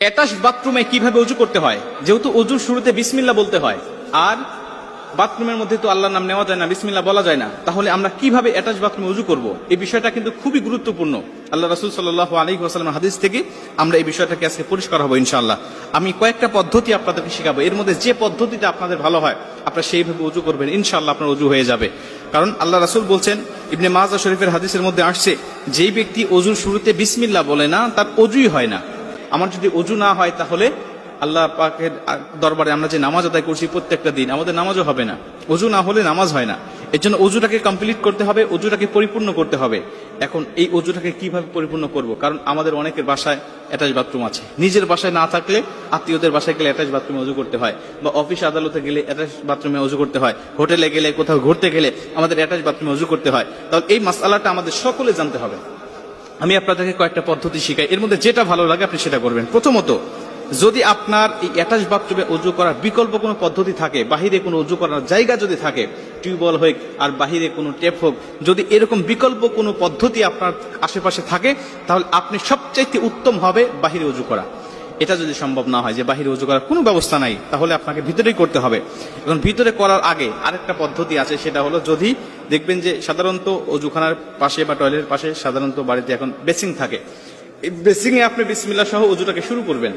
Attach বাথরুমে কীভাবে উজু করতে হয়? যেহেতু অজুর শুরুতে বিসমিল্লা বলতে হয়। আর বাথরুমের মধ্যে তো আল্লাহর নাম নেওয়া যায় না বিসমিল্লা বলা যায় না। তাহলে আমরা কীভাবে অ্যাটাচ বাথরুমে উজু করব? এই বিষয়টা কিন্তু খুবই গুরুত্বপূর্ণ। আল্লাহ রাসুল সাল্লাহ আলী ওয়াসালাম হাদিস থেকে আমরা এই বিষয়টাকে আজকে পরিষ্কার হব ইনশাআল্লাহ। আমি কয়েকটা পদ্ধতি আপনাদেরকে শেখাবো। এর মধ্যে যে পদ্ধতিটা আপনাদের ভালো হয়, আপনারা সেইভাবে উজু করবেন। ইনশাল্লাহ আপনার উজু হয়ে যাবে। কারণ আল্লাহ রাসুল বলছেন, ইবনে মাজা শরীফের হাদিসের মধ্যে আসছে, যেই ব্যক্তি অজুর শুরুতে বিসমিল্লা বলে না, তার অজুই হয় না। আমার যদি অজু না হয় তাহলে আল্লাহ পাকের দরবারে আমরা যে নামাজ আদায় করছি প্রত্যেকটা দিন, আমাদের নামাজও হবে না। অজু না হলে নামাজ হয় না। এর জন্য অজুটাকে কমপ্লিট করতে হবে, অজুটাকে পরিপূর্ণ করতে হবে। এখন এই অজুটাকে কীভাবে পরিপূর্ণ করব? কারণ আমাদের অনেকের বাসায় অ্যাটাচ বাথরুম আছে। নিজের বাসায় না থাকলে আত্মীয়দের বাসায় গেলে অ্যাটাচ বাথরুমে অজু করতে হয় বা অফিস আদালতে গেলে অ্যাটাচ বাথরুমে অজু করতে হয়। হোটেলে গেলে, কোথাও ঘুরতে গেলে আমাদের অ্যাটাচ বাথরুমে অজু করতে হয়। তাহলে এই মাসালাটা আমাদের সকলে জানতে হবে। আমি আপনাদেরকে কয়েকটা পদ্ধতি শিখাই। এর মধ্যে যেটা ভালো লাগে আপনি সেটা করবেন। প্রথমত, যদি আপনার এই অ্যাটাচ বাথরুমে উজু করার বিকল্প কোনো পদ্ধতি থাকে, বাহিরে কোনো উজু করার জায়গা যদি থাকে, টিউবওয়েল হোক আর বাহিরে কোনো টেপ হোক, যদি এরকম বিকল্প কোনো পদ্ধতি আপনার আশেপাশে থাকে, তাহলে আপনি সবচাইতে উত্তম হবে বাহিরে উজু করা। এটা যদি সম্ভব না হয়, যে বাহিরে উজু করার কোনো ব্যবস্থা নাই, তাহলে আপনাকে ভিতরেই করতে হবে। এখন ভিতরে করার আগে আরেকটা পদ্ধতি আছে, সেটা হলো যদি দেখবেন যে সাধারণত অজুখানার পাশে বা টয়লেটের পাশে সাধারণত বাড়িতে এখন বেসিং থাকে। এই বেসিং এ আপনি বিসমিল্লা সহ উজুটাকে শুরু করবেন।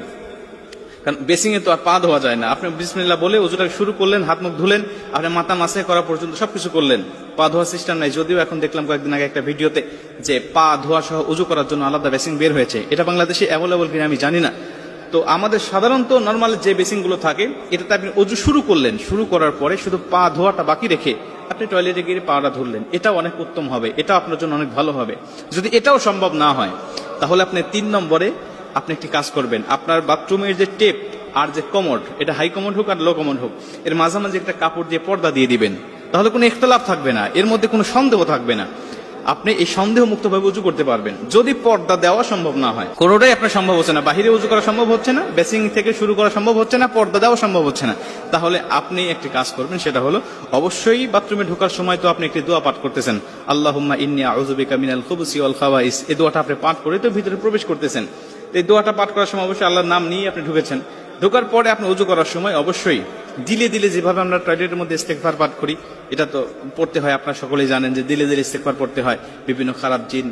কারণ বেসিং এ তো আর পা ধোয়া যায় না। আপনি বিসমিল্লা বলে উজুটাকে শুরু করলেন, হাত মুখ ধুলেন, আপনি মাথা মাসে করা পর্যন্ত সবকিছু করলেন। পা ধোয়া সিস্টেম নাই। যদিও এখন দেখলাম কয়েকদিন আগে একটা ভিডিওতে যে পা ধোয়া সহ উজু করার জন্য আলাদা বেসিং বের হয়েছে। এটা বাংলাদেশে অ্যাভেলেবল কিনা আমি জানি না। তো আমাদের সাধারণত নর্মাল যে বেসিংগুলো থাকে, এটাতে আপনি অজু শুরু করলেন, শুরু করার পরে শুধু পা ধোয়াটা বাকি রেখে আপনি টয়লেটে গিয়ে পাটা ধরলেন। এটাও অনেক উত্তম হবে, এটা আপনার জন্য অনেক ভালো হবে। যদি এটাও সম্ভব না হয়, তাহলে আপনি তিন নম্বরে আপনি একটি কাজ করবেন। আপনার বাথরুমের যে টেপ আর যে কমোড এটা হাই কমোড হোক আর লো কমোড হোক, এর মাঝামাঝি একটা কাপড় দিয়ে পর্দা দিয়ে দিবেন। তাহলে কোনো ইখতলাফ থাকবে না, এর মধ্যে কোনো সন্দেহ থাকবে না। আপনি এই সন্দেহ মুক্তভাবে উজু করতে পারবেন। যদি পর্দা দেওয়া সম্ভব না হয়। কোনোটাই আপনার সম্ভব হচ্ছে না। বাহিরে উজু করা সম্ভব হচ্ছে না। বেসিং থেকে শুরু করা সম্ভব হচ্ছে না। পর্দা দেওয়া সম্ভব হচ্ছে না। তাহলে আপনি একটি কাজ করবেন, সেটা হলো অবশ্যই বাথরুমে ঢোকার সময় তো আপনি একটি দোয়া পাঠ করতেছেন। আল্লাহুম্মা ইন্নি আউযুবিকা মিনাল খুবুসি ওয়াল খাওয়াইস। এই দোয়াটা আপনি পাঠ করে তো ভিতরে প্রবেশ করতেছেন। এই দোয়াটা পাঠ করার সময় অবশ্যই আল্লাহর নাম নিয়ে আপনি ঢুকেছেন। ঢোকার পরে আপনি উজু করার সময় অবশ্যই দিলে দিলে যেভাবে আমরা টয়লেটের মধ্যে ইস্তেকফার পাঠ করি, এটা তো পড়তে হয়, আপনারা সকলেই জানেন যে দিলে দিলে ইস্তেকফার পড়তে হয় বিভিন্ন খারাপ জিন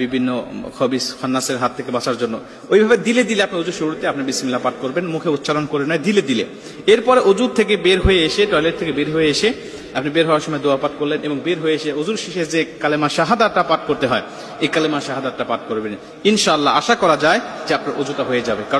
বিভিন্ন খবিস, খন্নাসের হাত থেকে বাঁচার জন্য। ওইভাবে দিলে দিলে আপনি উজু শুরুতে আপনি বিসমিল্লাহ পাঠ করবেন, মুখে উচ্চারণ করে নয়, দিলে দিলে। এরপরে অজুর থেকে বের হয়ে এসে, টয়লেট থেকে বের হয়ে এসে আপনি বের হওয়ার সময় দোয়া পাঠ করলেন এবং বের হয়ে এসে অজুর শেষে যে কালেমা শাহাদাতটা পাঠ করতে হয়, এই কালেমা শাহাদাতটা পাঠ করবেন। ইনশাআল্লাহ আশা করা যায় যে আপনার অজুটা হয়ে যাবে।